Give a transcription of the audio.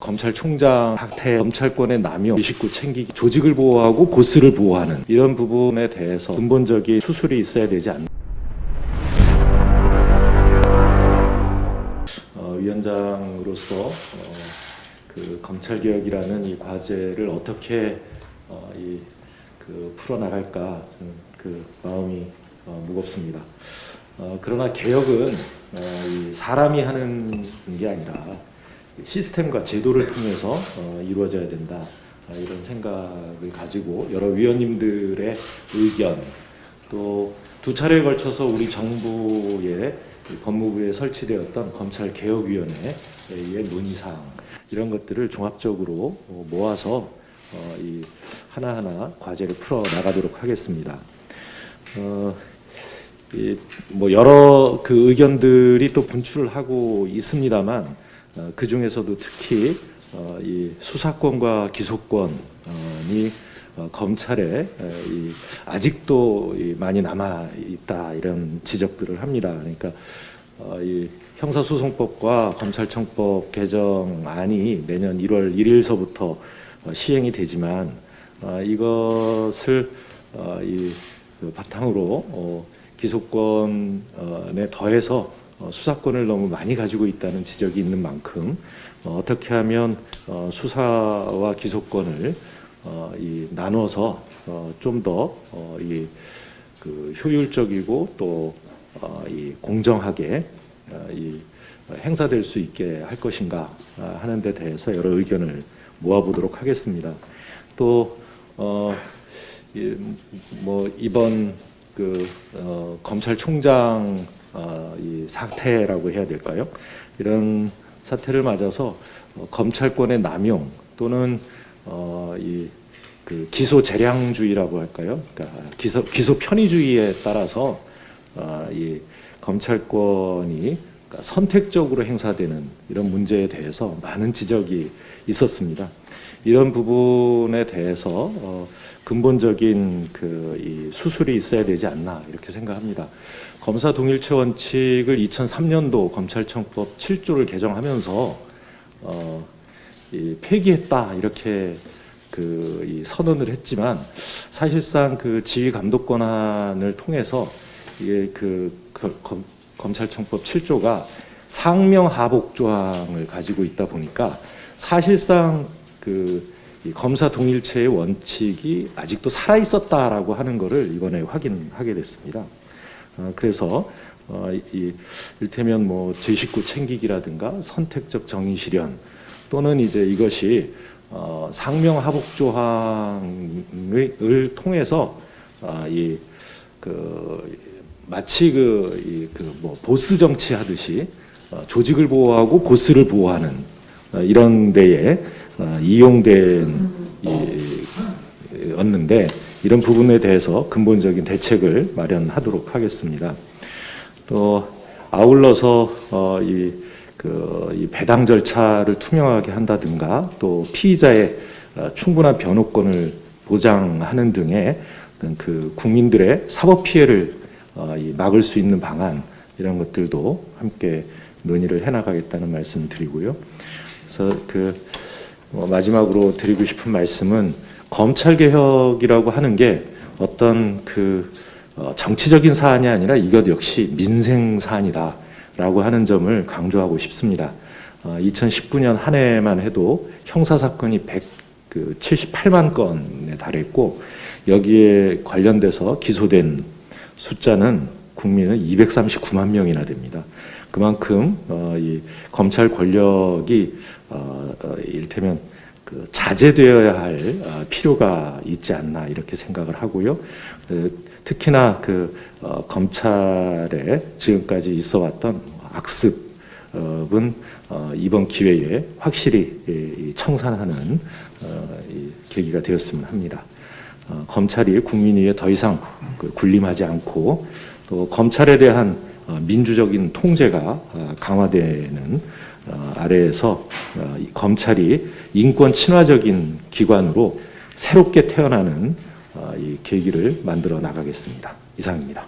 검찰총장 사태, 검찰권의 남용, 식구 챙기기, 조직을 보호하고 보스를 보호하는 이런 부분에 대해서 근본적인 수술이 있어야 되지 않나. 어, 위원장으로서 어, 그 검찰 개혁이라는 이 과제를 어떻게 어, 이, 그 풀어나갈까 음, 그 마음이 어, 무겁습니다. 어, 그러나 개혁은 어, 이 사람이 하는 게 아니라 시스템과 제도를 통해서 어, 이루어져야 된다 아, 이런 생각을 가지고 여러 위원님들의 의견 또 두 차례에 걸쳐서 우리 정부의 이 법무부에 설치되었던 검찰개혁위원회의 논의사항 이런 것들을 종합적으로 어, 모아서 어, 이 하나하나 과제를 풀어 나가도록 하겠습니다. 뭐 여러 그 의견들이 또 분출을 하고 있습니다만 어, 그 중에서도 특히 어, 이 수사권과 기소권이 어, 검찰에 아직도 이 많이 남아 있다 이런 지적들을 합니다. 그러니까 어, 이 형사소송법과 검찰청법 개정안이 내년 1월 1일서부터 어, 시행이 되지만 어, 이것을 어, 이그 바탕으로 어, 기소권에 더해서 어, 수사권을 너무 많이 가지고 있다는 지적이 있는 만큼 어, 어떻게 하면 어, 수사와 기소권을 어, 이 나눠서 어, 좀더이 그 효율적이고 또 어, 이 공정하게 어, 이 행사될 수 있게 할 것인가 아, 하는 데 대해서 여러 의견을 모아보도록 하겠습니다. 또 어, 이, 뭐 이번 그 어, 검찰총장 어, 이 사태라고 해야 될까요? 이런 사태를 맞아서 어, 검찰권의 남용 또는 어, 이 그 기소 재량주의라고 할까요? 그러니까 기소 기소 편의주의에 따라서 어, 이 검찰권이 그러니까 선택적으로 행사되는 이런 문제에 대해서 많은 지적이 있었습니다. 이런 부분에 대해서 어, 근본적인 그이 수술이 있어야 되지 않나 이렇게 생각합니다. 검사 동일체 원칙을 2003년도 검찰청법 7조를 개정하면서 어, 이 폐기했다 이렇게 그이 선언을 했지만 사실상 그 지휘 감독 권한을 통해서 이게 그, 그 검, 검찰청법 7조가 상명하복 조항을 가지고 있다 보니까 사실상 그이 검사 동일체의 원칙이 아직도 살아 있었다라고 하는 것을 이번에 확인하게 됐습니다. 어, 그래서 어, 이 일테면 뭐 제19 챙기기라든가 선택적 정의 실현 또는 이제 이것이 어, 상명 하복 조항을 통해서 아, 이그 마치 그이그뭐 보스 정치 하듯이 어, 조직을 보호하고 보스를 보호하는 어, 이런 데에 어, 이용된 이, 었는데 이런 부분에 대해서 근본적인 대책을 마련하도록 하겠습니다. 또 아울러서 어, 이, 그, 이 배당 절차를 투명하게 한다든가 또 피의자의 어, 충분한 변호권을 보장하는 등의 그 국민들의 사법 피해를 어, 이 막을 수 있는 방안 이런 것들도 함께 논의를 해나가겠다는 말씀 드리고요. 그래서 그 어, 마지막으로 드리고 싶은 말씀은 검찰 개혁이라고 하는 게 어떤 그 어, 정치적인 사안이 아니라 이것 역시 민생 사안이다라고 하는 점을 강조하고 싶습니다. 어, 2019년 한 해만 해도 형사 사건이 178만 건에 달했고 여기에 관련돼서 기소된 숫자는 국민은 239만 명이나 됩니다. 그만큼 어, 이 검찰 권력이 어, 어, 이를테면 그 자제되어야 할 어, 필요가 있지 않나 이렇게 생각을 하고요. 그, 특히나 그 어, 검찰에 지금까지 있어왔던 악습은 어, 이번 기회에 확실히 이, 청산하는 어, 이 계기가 되었으면 합니다. 어, 검찰이 국민 위에 더 이상 그 군림하지 않고 또 검찰에 대한 어, 민주적인 통제가 어, 강화되는 어, 아래에서 검찰이 인권 친화적인 기관으로 새롭게 태어나는 계기를 만들어 나가겠습니다. 이상입니다.